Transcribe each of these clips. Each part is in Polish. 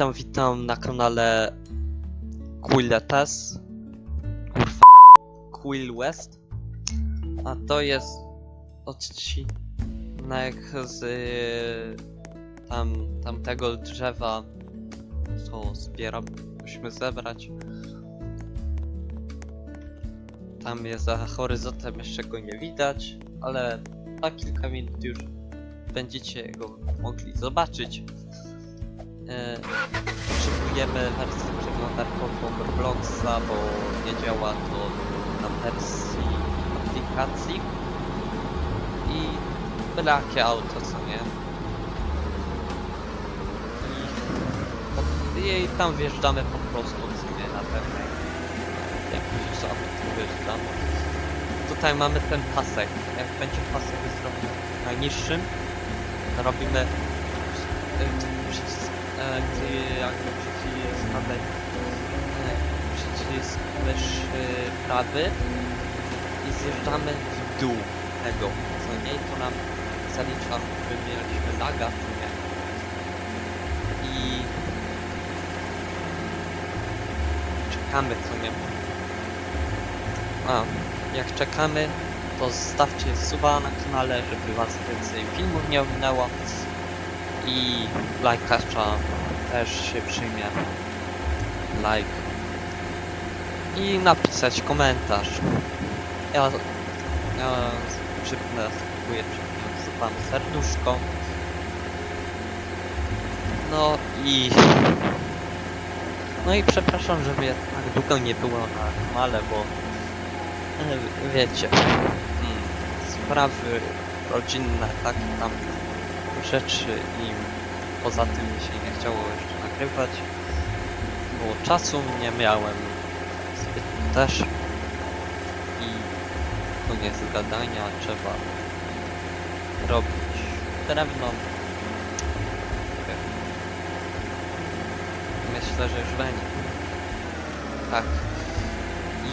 Witam, witam na kanale Quiletes. Kurwa. Quill West. A to jest odcinek z tam, tamtego drzewa, co zbieram. Musimy zebrać. Tam jest za horyzontem, jeszcze go nie widać, ale za kilka minut już będziecie go mogli zobaczyć. E, potrzebujemy wersję przeglądarkową Robloxa, bo nie działa to na wersji aplikacji. I byle auto, co nie? I, I tam wjeżdżamy po prostu, co nie? Na pewno. Jak już auto wjeżdżamy. Tutaj mamy ten pasek. Jak będzie pasek zrobiony najniższym, robimy y, e, gdy jakby przycisk e, przycisk myszy prawy i zjeżdżamy w dół tego, co nie, to nam zalicza, że mieliśmy laga, co nie. I czekamy, co nie. A, jak czekamy, to zostawcie suba na kanale, żeby was więcej filmów nie ominęło. I lajkacza też się przyjmie. Like. I napisać komentarz. Ja, ja przypnę, spróbuję przypnąć wam serduszko. No i... No i przepraszam, że mnie tak długo nie było na kanale, bo e, wiecie, mm, sprawy rodzinne, takie tam rzeczy i poza tym mi się nie chciało jeszcze nagrywać, bo czasu nie miałem zbyt też i koniec gadania trzeba robić drewno. Myślę, że już będzie. Tak. I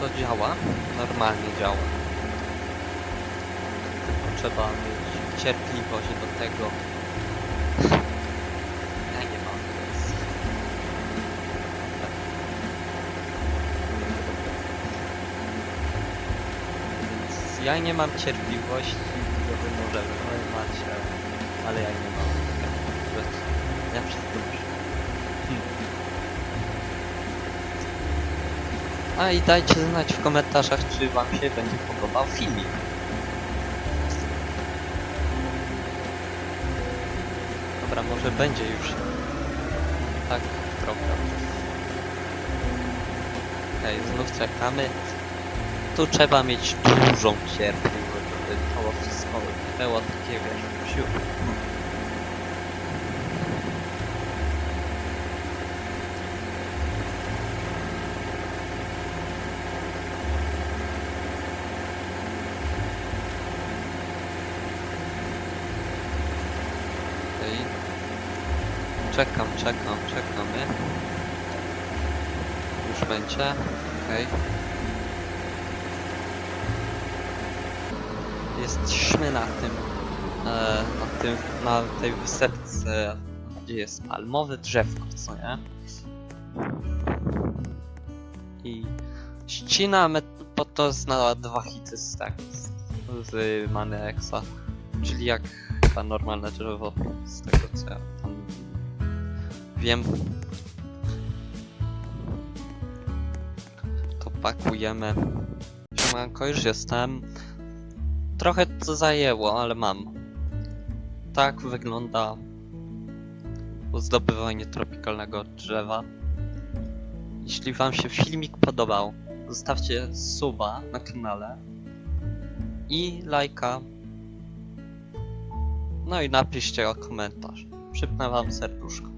to działa. Normalnie działa. Tylko trzeba mieć cierpliwość do tego. Ja nie mam. Więc ja nie mam cierpliwości, to wy może wy macie, ale ja nie mam. Ja wszystko. Hmm. A i dajcie znać w komentarzach, czy wam się będzie podobał filmik. Dobra, może będzie już tak trochę. Okej, znów czekamy. Tu trzeba mieć dużą cierpliwość, żeby to wszystko było takie wiesz, wsiu. Okej. Czekam, czekam, czekamy. Już będzie. Okej. Jesteśmy na tym, e, na tym, na tej wysepce, gdzie jest palmowe drzewko, co nie? I ścinamy, bo to na dwa hity z tak, z, z Manexa, czyli jak chyba normalne drzewo, z tego co ja wiem. To pakujemy. Siemanko, już jestem. Trochę to zajęło, ale mam. Tak wygląda zdobywanie tropikalnego drzewa. Jeśli wam się filmik podobał, zostawcie suba na kanale i lajka. No i napiszcie o komentarz. Przypnę wam serduszko.